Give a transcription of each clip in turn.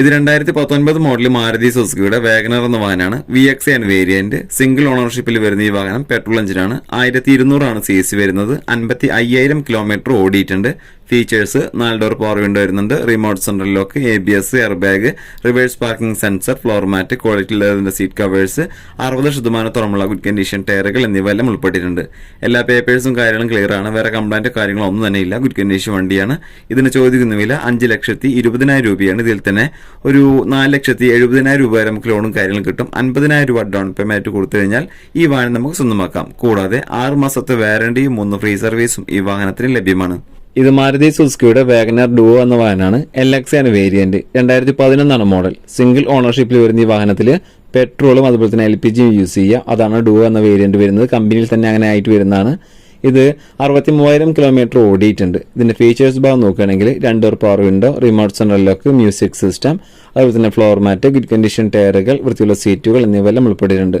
ഇത് രണ്ടായിരത്തി പത്തൊൻപത് മോഡൽ മാരുതി സുസുക്കിയുടെ വാഗനർ എന്ന വാഹനമാണ്. V X N variant single ഓണർഷിപ്പിൽ വരുന്ന ഈ വാഹനം പെട്രോൾ എഞ്ചിനാണ് ആയിരത്തി ഇരുന്നൂറാണ് സി സി വരുന്നത്. അൻപത്തി അയ്യായിരം കിലോമീറ്റർ ഓടിയിട്ടുണ്ട്. ഫീച്ചേഴ്സ് നാല് ഡോർ പവർ വിൻഡോ വരുന്നുണ്ട്. Remote central lock A B S air bag reverse parking sensor floor mat quality ലെതറിന്റെ seat covers അറുപത് ശതമാനം തുറമുള്ള ഗുഡ് കണ്ടീഷൻ ടയറുകൾ എന്നിവ എല്ലാം ഉൾപ്പെട്ടിട്ടുണ്ട്. എല്ലാ പേപ്പേഴ്സും കാര്യങ്ങളും ക്ലിയർ ആണ്. വേറെ കംപ്ലൈന്റ് കാര്യങ്ങളോ ഒന്നും തന്നെ ഇല്ല. ഗുഡ് കണ്ടീഷൻ വണ്ടിയാണ്. ഇതിന് ചോദിക്കുന്ന വില അഞ്ച് ലക്ഷത്തി ഇരുപതിനായിരം രൂപയാണ് ഇതിൽ തന്നെ ഒരു നാല് ലക്ഷത്തി എഴുപതിനായിരം രൂപ വരെ നമുക്ക് ലോണും കാര്യങ്ങളും കിട്ടും. അൻപതിനായിരം രൂപ ഡൗൺ പേയ്മെന്റ് കൊടുത്തു കഴിഞ്ഞാൽ ഈ വാഹനം നമുക്ക് സ്വന്തമാക്കാം. കൂടാതെ ആറ് മാസത്തെ വാറണ്ടിയും മൂന്ന് ഫ്രീ സർവീസും ഈ വാഹനത്തിന് ലഭ്യമാണ്. ഇത് മാരുതി സുസുക്കിയുടെ വാഗനർ ഡുവോ എന്ന വാഹനമാണ്. എൽ എക്സ് ആണ് വേരിയന്റ് രണ്ടായിരത്തി പതിനൊന്നാണ് മോഡൽ സിംഗിൾ ഓണർഷിപ്പിൽ വരുന്ന ഈ വാഹനത്തിൽ പെട്രോളും അതുപോലെ തന്നെ എൽ പി ജിയും യൂസ് ചെയ്യുക. അതാണ് ഡുവോ എന്ന വേരിയന്റ് വരുന്നത്. കമ്പനിയിൽ തന്നെ അങ്ങനെ ആയിട്ട് വരുന്നതാണ്. ഇത് അറുപത്തി മൂവായിരം കിലോമീറ്റർ ഓടിയിട്ടുണ്ട്. ഇതിന്റെ ഫീച്ചേഴ്സ് ഭാഗം നോക്കുകയാണെങ്കിൽ രണ്ട് power window remote central lock music system അതുപോലെ തന്നെ ഫ്ലോർ മാറ്റ് ഗുഡ് കണ്ടീഷൻ ടയറുകൾ വൃത്തിയുള്ള സീറ്റുകൾ എന്നിവയെല്ലാം ഉൾപ്പെട്ടിട്ടുണ്ട്.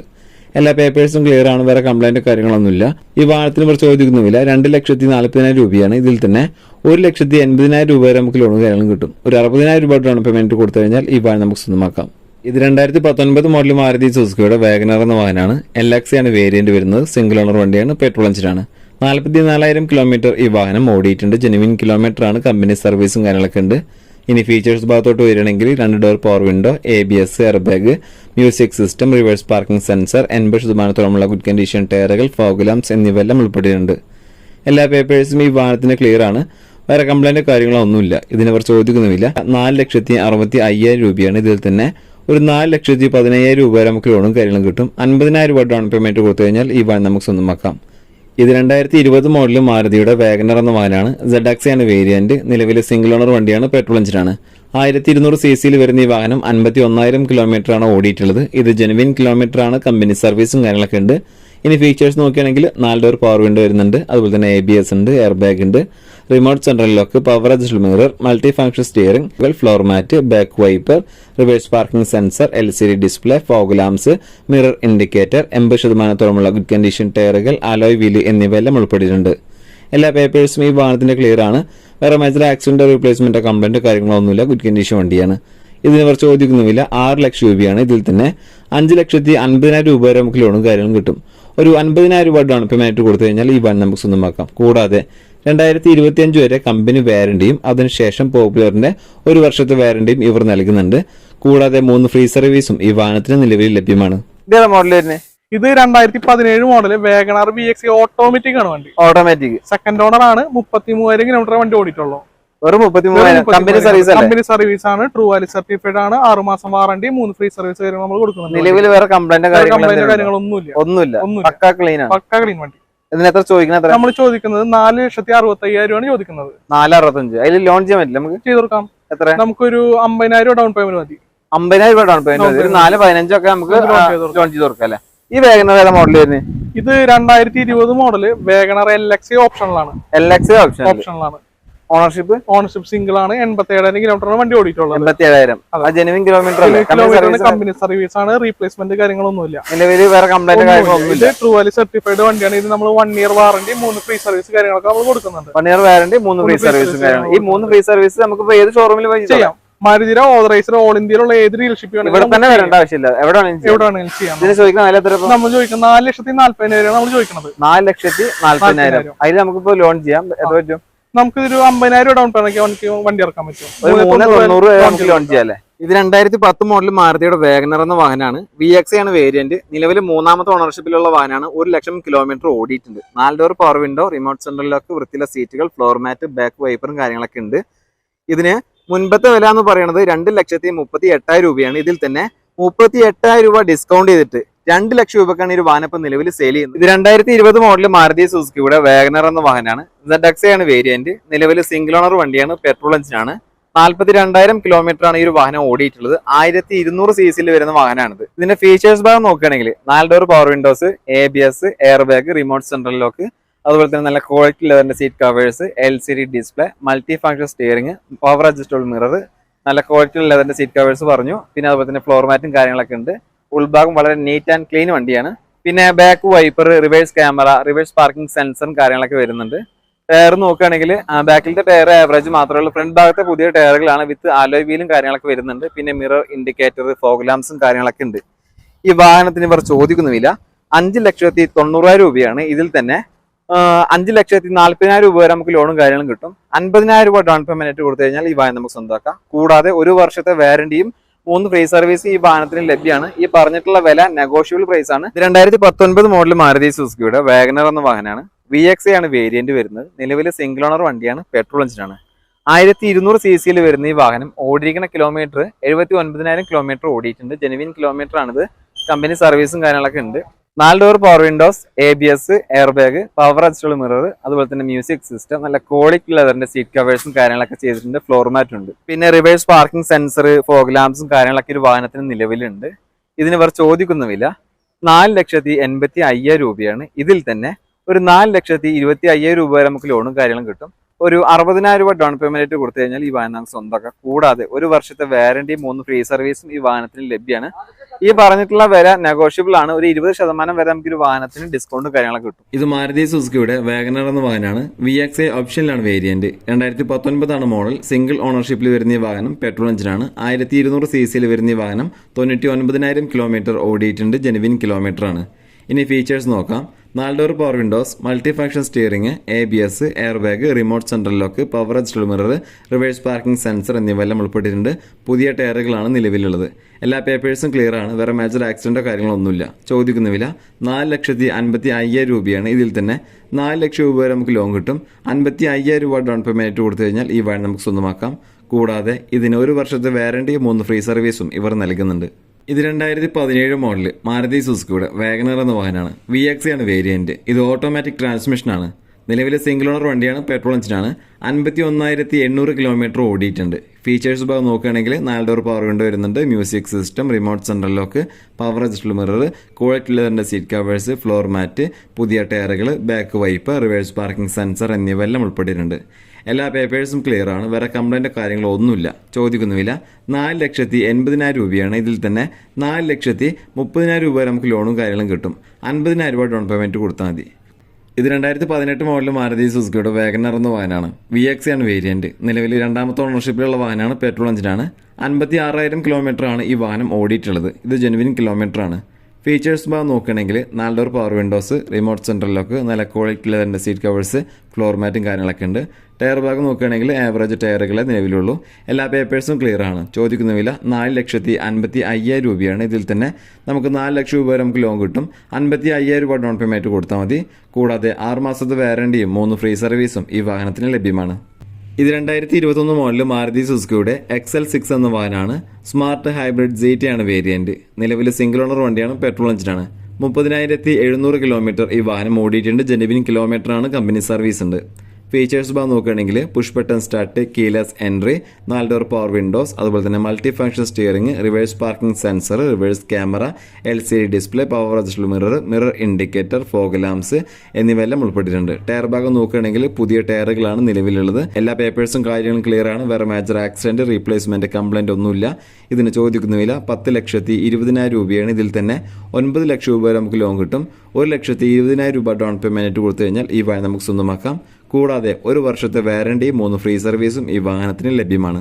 എല്ലാ പേപ്പേഴ്സും ക്ലിയർ ആണ്. വേറെ കംപ്ലൈന്റ് കാര്യങ്ങളൊന്നുമില്ല. ഈ വാഹനത്തിന് കുറച്ച് ചോദിക്കുന്നുമില്ല. രണ്ട് ലക്ഷത്തി നാൽപ്പതിനായിരം രൂപയാണ്. ഇതിൽ തന്നെ ഒരു ലക്ഷത്തി എൺപതിനായിരം രൂപ വരെ നമുക്ക് ലോണും കാര്യങ്ങളും കിട്ടും. ഒരു അറുപതിനായിരം രൂപ ഡൗൺ പേയ്മെന്റ് കൊടുത്തു കഴിഞ്ഞാൽ ഈ വാഹനം നമുക്ക് സ്വന്തമാക്കാം. ഇത് രണ്ടായിരത്തി പത്തൊൻപത് മോഡൽ മാരുതി സുസുക്കിയുടെ വാഗനർ എന്ന വാഹനമാണ്. എൽ എക്സ് ആണ് വേരിയന്റ് വരുന്നത്. സിംഗിൾ ഓണർ വണ്ടിയാണ്. പെട്രോൾ എഞ്ചിനാണ് നാൽപ്പത്തി നാലായിരം കിലോമീറ്റർ ഈ വാഹനം ഓടിയിട്ടുണ്ട്. ജെനുവിൻ കിലോമീറ്റർ ആണ്. കമ്പനി സർവീസും കാര്യങ്ങളൊക്കെ ഉണ്ട്. ഇനി ഫീച്ചേഴ്സ് ഭാഗത്തോട്ട് വരികയാണെങ്കിൽ രണ്ട് door power window A B S air bag music system reverse parking sensor എൺപത് ശതമാനത്തോളമുള്ള ഗുഡ് കണ്ടീഷൻ ടയറുകൾ ഫോഗുലാംസ് എന്നിവയെല്ലാം ഉൾപ്പെട്ടിട്ടുണ്ട്. എല്ലാ പേപ്പേഴ്സും ഈ വാഹനത്തിന് ക്ലിയർ ആണ്. വേറെ കംപ്ലൈന്റ് കാര്യങ്ങളോ ഒന്നുമില്ല ഇതിനവർ ചോദിക്കുന്നുമില്ല. നാല് ലക്ഷത്തി അറുപത്തി അയ്യായിരം രൂപയാണ്. ഇതിൽ തന്നെ ഒരു നാല് ലക്ഷത്തി പതിനയ്യായിരം രൂപ വരെ നമുക്ക് ലോണും കാര്യങ്ങളും കിട്ടും. അൻപതിനായിരം രൂപ ഡൗൺ പേയ്മെന്റ് കൊടുത്തു കഴിഞ്ഞാൽ ഈ വാഹനം നമുക്ക് സ്വന്തമാക്കാം. ഇത് രണ്ടായിരത്തി ഇരുപത് മോഡൽ മാരുതിയുടെ വാഗനർ എന്ന വാഹനമാണ്. സെഡ് ആണ് വേരിയന്റ് നിലവിലെ സിംഗിൾ ഓണർ വണ്ടിയാണ് പെട്രോൾ എഞ്ചിനാണ് ആയിരത്തി ഇരുന്നൂറ് സി സിയിൽ വരുന്ന ഈ വാഹനം അൻപത്തി ഒന്നായിരം കിലോമീറ്റർ ആണ് ഓടിയിട്ടുള്ളത്. ഇത് ജെനുവിൻ കിലോമീറ്റർ ആണ് കമ്പനി സർവീസും കാര്യങ്ങളൊക്കെ ഉണ്ട്. ഇനി ഫീച്ചേഴ്സ് നോക്കുകയാണെങ്കിൽ നാല് ഡോർ പവർ വിൻഡോ വരുന്നുണ്ട്. അതുപോലെ തന്നെ എ ബി എസ് ഉണ്ട് എയർ ബാഗ് ഉണ്ട്. Remote central lock power adjust mirror multi function steering floor mat back wiper reverse parking sensor L C D display fog lamps mirror indicator എൺപത് ശതമാനത്തോളമുള്ള good condition ടയറുകൾ alloy wheel എന്നിവയെല്ലാം ഉൾപ്പെട്ടിട്ടുണ്ട്. എല്ലാ പേപ്പേഴ്സും ഈ വാഹനത്തിന്റെ ക്ലിയർ ആണ്. വേറെ മേജർ ആക്സിഡന്റ് റീപ്ലേസ്മെന്റ് കംപ്ലൈന്റ് കാര്യങ്ങളൊന്നുമില്ല. ഗുഡ് കണ്ടീഷൻ വണ്ടിയാണ്. ഇതിന് ഇവർ ചോദിക്കുന്നുമില്ല. ആറ് ലക്ഷം രൂപയാണ്. ഇതിൽ തന്നെ അഞ്ച് ലക്ഷത്തി അൻപതിനായിരം രൂപ വരെ നമുക്ക് ലോണും കാര്യങ്ങളും കിട്ടും. ഒരു അൻപതിനായിരം രൂപ ഡൗൺ പേയ്മെന്റ് കൊടുത്തു കഴിഞ്ഞാൽ ഈ വൺ നമുക്ക് സ്വന്തമാക്കാം. കൂടാതെ രണ്ടായിരത്തി ഇരുപത്തി അഞ്ച് വരെ കമ്പനി വാരണ്ടിയും അതിനുശേഷം പോപ്പുലറിന്റെ ഒരു വർഷത്തെ വാരണ്ടിയും ഇവർ നൽകുന്നുണ്ട്. കൂടാതെ മൂന്ന് ഫ്രീ സർവീസും ഈ വാഹനത്തിന് നിലവിൽ ലഭ്യമാണ്. മോഡൽ ഇത് രണ്ടായിരത്തി പതിനേഴ് model WagonR B X automatic ആണ് വണ്ടി. ഓട്ടോമാറ്റിക് സെക്കൻഡ് ഓണർ ആണ് മുപ്പത്തി മൂവായിരം കിലോമീറ്റർ വണ്ടി ഓടിയിട്ടുള്ളൂ. വെറും കമ്പനി സർവീസ് കമ്പനി സർവീസ് ആണ് ട്രൂ വാലി സർട്ടിഫൈഡ് ആണ് ആറ് മാസം വാറണ്ടി മൂന്ന് ഫ്രീ സർവീസ് കാര്യങ്ങൾ നമ്മൾ കൊടുക്കുന്നുണ്ട് നിലവിൽ വേറെ കംപ്ലൈന്റ് കംപ്ലൈന്റ് കാര്യങ്ങളൊന്നുമില്ല. ഒന്നുമില്ല. ഒന്നുമില്ല. പക്കാ ക്ലീൻ ആണ്. പക്ക ക്ലീൻ വണ്ടി. ഇതിന് എത്ര ചോദിക്കുന്ന എത്ര നമ്മൾ ചോദിക്കുന്നത് നാല് ലക്ഷത്തി അറുപത്തി അയ്യായിരം ആണ് ചോദിക്കുന്നത് നാല് അറുപത്തഞ്ച് അതിൽ ലോൺ ചെയ്യാൻ പറ്റില്ല നമുക്ക് ചെയ്ത് കൊടുക്കാം എത്ര നമുക്കൊരു അമ്പതിനായിരം ഡൗൺ പേയ്മെന്റ് മതി അമ്പതിനായിരം രൂപ ഡൗൺ പേയ്മെന്റ് ഒരു നാല് പതിനഞ്ചൊക്കെ നമുക്ക്. ലോൺ ചെയ്ത് കൊടുക്കാം അല്ലേ ഈ വേഗന ഏതാ മോഡൽ വരുന്നത് ഇത് രണ്ടായിരത്തി ഇരുപത് മോഡൽ വേഗണർ എൽ എക്സ് ഓപ്ഷനിലാണ് എൽ എക്സ് ഓപ്ഷൻ ഓപ്ഷനിലാണ് ഓണർഷിപ്പ് ഓണർഷിപ്പ് സിംഗിൾ ആണ്. എൺപത്തി ഏഴായിരം കിലോമീറ്റർ വണ്ടി ഓടിയിട്ടുള്ളത്. എൺപത്തി ഏഴായിരം ജെനുവിൻ കിലോമീറ്റർ കമ്പനി സർവീസ് ആണ് റീപ്ലേസ്മെന്റ് കാര്യങ്ങളൊന്നുമില്ല. നിലവിൽ വേറെ കംപ്ലൈന്റ് കാര്യങ്ങളൊന്നുമില്ല. ഇത് ട്രൂ സർട്ടിഫൈഡ് വണ്ടിയാണ്. ഇത് നമ്മൾ വൺ ഇയർ വാറണ്ടി മൂന്ന് ഫ്രീ സർവീസ് കാര്യങ്ങളൊക്കെ നമ്മൾ കൊടുക്കുന്നുണ്ട്. വൺ ഇയർ വാറണ്ടി മൂന്ന് ഫ്രീ സർവീസ് ഈ മൂന്ന് ഫ്രീ സർവീസ് നമുക്ക് ഏത് ഷോറൂമിൽ ചെയ്യാം. മാരുതിര ഓതറൈസർ ഓൾ ഇന്ത്യയിലുള്ള ഏത് ഡീലർഷിപ്പ് ഇവിടെ തന്നെ വരേണ്ട ആവശ്യമില്ല. എവിടെ വേണമെങ്കിലും ചെയ്യാം. നമ്മൾ ചോദിക്കുന്നത് നാല് ലക്ഷത്തി നാല്പതിനായിരം നമ്മൾ ചോദിക്കുന്നത്. നാല് ലക്ഷത്തി നാല്പതിനായിരം. അതിൽ നമുക്കിപ്പോ ലോൺ ചെയ്യാം. എത്ര പറ്റും? നമുക്ക് ഒരു അമ്പതിനായിരം ഡൗൺ പേയ്മെന്റ് വണ്ടി വണ്ടി ഇറക്കാൻ പറ്റും. ഇത് രണ്ടായിരത്തി പത്ത് മോഡൽ മാരുതിയുടെ വേഗനർ എന്ന വാഹനമാണ്. വി എക്സ് ആണ് വേരിയന്റ് നിലവിൽ മൂന്നാമത്തെ ഓണർഷിപ്പിലുള്ള വാഹനമാണ്. ഒരു ലക്ഷം കിലോമീറ്റർ ഓടിയിട്ടുണ്ട്. നാല് ഡോർ പവർ വിൻഡോ റിമോട്ട് സെന്ററിലൊക്കെ വൃത്തിയുള്ള സീറ്റുകൾ ഫ്ലോർ മാറ്റ് ബാക്ക് വൈപ്പറും കാര്യങ്ങളൊക്കെ ഉണ്ട്. ഇതിന് മുൻപത്തെ വില എന്ന് പറയുന്നത് രണ്ട് ലക്ഷത്തി മുപ്പത്തി എട്ടായിരം രൂപയാണ്. ഇതിൽ തന്നെ മുപ്പത്തി എട്ടായിരം രൂപ ഡിസ്കൗണ്ട് ചെയ്തിട്ട് രണ്ട് ലക്ഷം രൂപക്കാണ് ഈ ഒരു വാഹനം ഇപ്പൊ നിലവിൽ സെയിൽ ചെയ്യുന്നത്. ഇത് രണ്ടായിരത്തി ഇരുപത് മോഡൽ മാരുതി സുസുക്കിയുടെ വേഗനർ എന്ന വാഹനമാണ്. ആണ് വേരിയന്റ് നിലവിൽ സിംഗിൾ ഓണർ വണ്ടിയാണ് പെട്രോൾ എഞ്ചിനാണ് നാൽപ്പത്തി രണ്ടായിരം കിലോമീറ്റർ ആണ് ഈ ഒരു വാഹനം ഓടിയിട്ടുള്ളത്. ആയിരത്തി ഇരുന്നൂറ് സി സിയിൽ വരുന്ന വാഹനമാണിത്. ഇതിന്റെ ഫീച്ചേഴ്സ് ഭാഗം നോക്കുകയാണെങ്കിൽ നാല് door power windows A B S air bag remote central lock അതുപോലെ തന്നെ നല്ല quality ലെതറിന്റെ seat covers L C D display multi function steering power adjustable mirror നല്ല ക്വാളിറ്റി ലെതറിന്റെ സീറ്റ് കവേഴ്സ് പറഞ്ഞു. പിന്നെ അതുപോലെ തന്നെ ഫ്ലോർ മാറ്റും കാര്യങ്ങളൊക്കെ ഉണ്ട്. ഉൾഭാഗം വളരെ നീറ്റ് ആൻഡ് ക്ലീൻ വണ്ടിയാണ്. പിന്നെ back wiper reverse camera reverse parking സെൻസറും കാര്യങ്ങളൊക്കെ വരുന്നുണ്ട്. ടയർ നോക്കുകയാണെങ്കിൽ ബാക്കിലത്തെ ടയർ ആവറേജ് മാത്രമേ ഉള്ളൂ. ഫ്രണ്ട് ഭാഗത്തെ പുതിയ ടയറുകളാണ് വിത്ത് ആലോയ് വീലും കാര്യങ്ങളൊക്കെ വരുന്നുണ്ട്. പിന്നെ മിറർ ഇൻഡിക്കേറ്റർ ഫോഗ് ലാംസും കാര്യങ്ങളൊക്കെ ഉണ്ട്. ഈ വാഹനത്തിന് ഇവർ ചോദിക്കുന്നുമില്ല. അഞ്ച് ലക്ഷത്തി തൊണ്ണൂറായിരം രൂപയാണ്. ഇതിൽ തന്നെ അഞ്ച് ലക്ഷത്തി നാല്പതിനായിരം രൂപ വരെ നമുക്ക് ലോണും കാര്യങ്ങളും കിട്ടും. അൻപതിനായിരം രൂപ ഡൗൺ പേയ്മെന്റ് കൊടുത്തു കഴിഞ്ഞാൽ ഈ വാഹനം നമുക്ക് സ്വന്തമാക്കാം. കൂടാതെ ഒരു വർഷത്തെ വാറണ്ടിയും മൂന്ന് ഫ്രീ സർവീസ് ഈ വാഹനത്തിന് ലഭ്യമാണ് ഈ പറഞ്ഞിട്ടുള്ള വില നെഗോഷ്യബിൾ പ്രൈസ് ആണ്. ഇത് രണ്ടായിരത്തി പത്തൊൻപത് മോഡൽ മാരുതി സുസുക്കിയുടെ വാഗനർ എന്ന വാഹനമാണ്. വി എക്സ് ആണ് വേരിയന്റ് വരുന്നത്. നിലവിൽ സിംഗിൾ ഓണർ വണ്ടിയാണ് പെട്രോൾ എഞ്ചിനാണ് ആയിരത്തി ഇരുന്നൂറ് സി സിയിൽ വരുന്ന ഈ വാഹനം ഓടിയിരിക്കുന്ന കിലോമീറ്റർ എഴുപത്തി ഒൻപതിനായിരം കിലോമീറ്റർ ഓടിയിട്ടുണ്ട്. ജെനുവിൻ കിലോമീറ്റർ ആണിത്. കമ്പനി സർവീസും കാര്യങ്ങളൊക്കെ ഉണ്ട്. നാല് door power windows A B S air bag power adjustable mirror അതുപോലെ തന്നെ മ്യൂസിക് സിസ്റ്റം നല്ല ക്വാളിറ്റി ലെതറിന്റെ സീറ്റ് കവേഴ്സും കാര്യങ്ങളൊക്കെ ചെയ്തിട്ടുണ്ട് ഫ്ലോർ മാറ്റ് ഉണ്ട്. പിന്നെ റിവേഴ്സ് പാർക്കിംഗ് സെൻസർ ഫോഗ് ലാംപ്സും കാര്യങ്ങളൊക്കെ ഒരു വാഹനത്തിന് നിലവിലുണ്ട്. ഇതിന് ഇവർ ചോദിക്കുന്ന വില നാല് ലക്ഷത്തി എൺപത്തി അയ്യായിരം രൂപയാണ്. ഇതിൽ തന്നെ ഒരു നാല് ലക്ഷത്തി ഇരുപത്തി അയ്യായിരം രൂപ വരെ നമുക്ക് ലോണും കാര്യങ്ങളും കിട്ടും. ഒരു അറുപതിനായിരം രൂപ ഡൗൺ പേയ്മെന്റ് കൊടുത്തു കഴിഞ്ഞാൽ ഈ വാഹനം നമുക്ക് സ്വന്തമാക്കാം. കൂടാതെ ഒരു വർഷത്തെ വാറണ്ടിയും മൂന്ന് ഫ്രീ സർവീസും ഈ വാഹനത്തിന് ലഭ്യമാണ്. ഈ പറഞ്ഞിട്ടുള്ള വില നെഗോഷ്യബിൾ ആണ്. ഒരു ഇരുപത് ശതമാനം വരെ നമുക്ക് ഒരു വാഹനത്തിന് ഡിസ്കൗണ്ട് കാര്യങ്ങളൊക്കെ കിട്ടും. ഇത് മാരുതി സുസുക്കിയുടെ വാഗനർ എന്ന വാഹനമാണ്. വി എക്സ് എ ഓപ്ഷനിലാണ് വേരിയന്റ് രണ്ടായിരത്തി പത്തൊൻപതാണ് മോഡൽ സിംഗിൾ ഓണർഷിപ്പിൽ വരുന്ന ഈ വാഹനം പെട്രോൾ എഞ്ചിനാണ് ആയിരത്തി ഇരുന്നൂറ് സി സിയിൽ വരുന്ന ഈ വാഹനം തൊണ്ണൂറ്റി ഒൻപതിനായിരം കിലോമീറ്റർ ഓടിയിട്ടുണ്ട്. ജെനുവിൻ കിലോമീറ്റർ ആണ്. ഇനി ഫീച്ചേഴ്സ് നോക്കാം. നാല് power windows multi function steering A B S air bag remote central lock power adjustable mirror reverse parking sensor എന്നിവയെല്ലാം ഉൾപ്പെട്ടിട്ടുണ്ട്. പുതിയ ടയറുകളാണ് നിലവിലുള്ളത്. എല്ലാ പേപ്പേഴ്സും ക്ലിയർ ആണ്. വേറെ മേജർ ആക്സിഡന്റോ കാര്യങ്ങളൊന്നുമില്ല ചോദിക്കുന്ന വില നാല് ലക്ഷത്തി അൻപത്തി അയ്യായിരം രൂപയാണ്. ഇതിൽ തന്നെ നാല് ലക്ഷം രൂപ വരെ നമുക്ക് ലോൺ കിട്ടും. അൻപത്തി അയ്യായിരം രൂപ ഡൗൺ പേയ്മെന്റ് കൊടുത്തു കഴിഞ്ഞാൽ ഈ വാഹനം നമുക്ക് സ്വന്തമാക്കാം. കൂടാതെ ഇതിന് ഒരു വർഷത്തെ വാറണ്ടി മൂന്ന് ഫ്രീ സർവീസും ഇവർ നൽകുന്നുണ്ട്. ഇത് രണ്ടായിരത്തി പതിനേഴ് മോഡൽ മാരുതി സുസുക്കിയുടെ വാഗനർ എന്ന വാഹനമാണ്. വി എക്സ് ആണ് വേരിയന്റ് ഇത് ഓട്ടോമാറ്റിക് ട്രാൻസ്മിഷനാണ് നിലവിലെ സിംഗിൾ ഓണർ വണ്ടിയാണ് പെട്രോൾ എഞ്ചിനാണ് അൻപത്തി ഒന്നായിരത്തി എണ്ണൂറ് കിലോമീറ്റർ ഓടിയിട്ടുണ്ട്. ഫീച്ചേഴ്സ് ഭാഗം നോക്കുകയാണെങ്കിൽ നാല് ഡോർ പവർ വിൻഡോ വരുന്നുണ്ട്. Music system remote central lock power adjustable mirror quality ലെതറിന്റെ seat covers floor mat പുതിയ ടയറുകൾ back wipe reverse parking sensor എന്നിവയെല്ലാം ഉൾപ്പെട്ടിട്ടുണ്ട്. എല്ലാ പേപ്പേഴ്സും ക്ലിയർ ആണ്. വേറെ കംപ്ലൈന്റോ കാര്യങ്ങളോ ഒന്നുമില്ല. ചോദിക്കുന്നുമില്ല. നാല് ലക്ഷത്തി എൺപതിനായിരം രൂപയാണ് ഇതിൽ തന്നെ. നാല് ലക്ഷത്തി മുപ്പതിനായിരം രൂപ വരെ നമുക്ക് ലോണും കാര്യങ്ങളും കിട്ടും. അൻപതിനായിരം രൂപ ഡൗൺ പേയ്മെന്റ് കൊടുത്താൽ മതി. ഇത് രണ്ടായിരത്തി പതിനെട്ട് മോഡൽ മാരുതി സുസുക്കിയുടെ വേഗനർ എന്ന വാഹനമാണ്. വി എക്സ് ആണ് വേരിയന്റ് നിലവിൽ രണ്ടാമത്തെ ഓണർഷിപ്പിലുള്ള വാഹനമാണ് പെട്രോൾ എഞ്ചിനാണ് അൻപത്തി ആറായിരം കിലോമീറ്ററാണ് ഈ വാഹനം ഓടിയിട്ടുള്ളത്. ഇത് ജെനുവിൻ കിലോമീറ്റർ ആണ്. ഫീച്ചേഴ്സ് ഭാഗം നോക്കുകയാണെങ്കിൽ നാല് power windows remote central lock നല്ല ക്വാളിറ്റി ലെതറിന്റെ സീറ്റ് കവേഴ്സ് ഫ്ലോർ മാറ്റും കാര്യങ്ങളൊക്കെ ഉണ്ട്. ടയർ ഭാഗം നോക്കുകയാണെങ്കിൽ ആവറേജ് ടയറുകളെ നിലവിലുള്ളൂ. എല്ലാ പേപ്പേഴ്സും ക്ലിയർ ആണ്. ചോദിക്കുന്ന വില നാല് ലക്ഷത്തി അൻപത്തി അയ്യായിരം രൂപയാണ്. ഇതിൽ തന്നെ നമുക്ക് നാല് ലക്ഷം രൂപ വരെ നമുക്ക് ലോൺ കിട്ടും. അൻപത്തി അയ്യായിരം രൂപ ഡൗൺ പേയ്മെന്റ് കൊടുത്താൽ മതി. കൂടാതെ ആറ് മാസത്തെ വാറണ്ടിയും മൂന്ന് ഫ്രീ സർവീസും ഈ വാഹനത്തിന് ലഭ്യമാണ്. ഇത് രണ്ടായിരത്തി ഇരുപത്തൊന്ന് മോഡൽ മാരുതി സുസുക്കിയുടെ എക്സൽ സിക്സ് എന്ന വാഹനമാണ്. സ്മാർട്ട് ഹൈബ്രിഡ് ജെയ്റ്റി ആണ് വേരിയന്റ് നിലവിൽ സിംഗിൾ ഓണർ വണ്ടിയാണ് പെട്രോൾ എഞ്ചിനാണ് മുപ്പതിനായിരത്തി എഴുന്നൂറ് കിലോമീറ്റർ ഈ വാഹനം ഓടിയിട്ടുണ്ട്. ജെനുവിൻ കിലോമീറ്ററാണ് കമ്പനി സർവീസ് ഉണ്ട്. ഫീച്ചേഴ്സ് ബാർ നോക്കുകയാണെങ്കിൽ push button start keyless entry നാല് ഡോർ പവർ വിൻഡോസ് അതുപോലെ തന്നെ multi function steering reverse parking sensor reverse camera L C D display power adjustable mirror mirror indicator fog lamps എന്നിവയെല്ലാം ഉൾപ്പെട്ടിട്ടുണ്ട്. Tyre ഭാഗം നോക്കുകയാണെങ്കിൽ പുതിയ ടയറുകളാണ് നിലവിലുള്ളത്. എല്ലാ പേപ്പേഴ്സും കാര്യങ്ങളും ക്ലിയർ ആണ്. വേറെ മേജർ ആക്സിഡന്റ് റീപ്ലേസ്മെന്റ് കംപ്ലൈന്റ് ഒന്നുമില്ല. ഇതിന് ചോദിക്കുന്ന പത്ത് ലക്ഷത്തി ഇരുപതിനായിരം രൂപയാണ് ഇതിൽ തന്നെ. ഒൻപത് ലക്ഷം രൂപ വരെ നമുക്ക് ലോൺ കിട്ടും. ഒരു ലക്ഷത്തി ഇരുപതിനായിരം രൂപ ഡൗൺ പേയ്മെന്റ് കൊടുത്തു കഴിഞ്ഞാൽ ഈ വാഹനം നമുക്ക് സ്വന്തമാക്കാം. കൂടാതെ ഒരു വർഷത്തെ വാറണ്ടി മൂന്ന് ഫ്രീ സർവീസും ഈ വാഹനത്തിന് ലഭ്യമാണ്.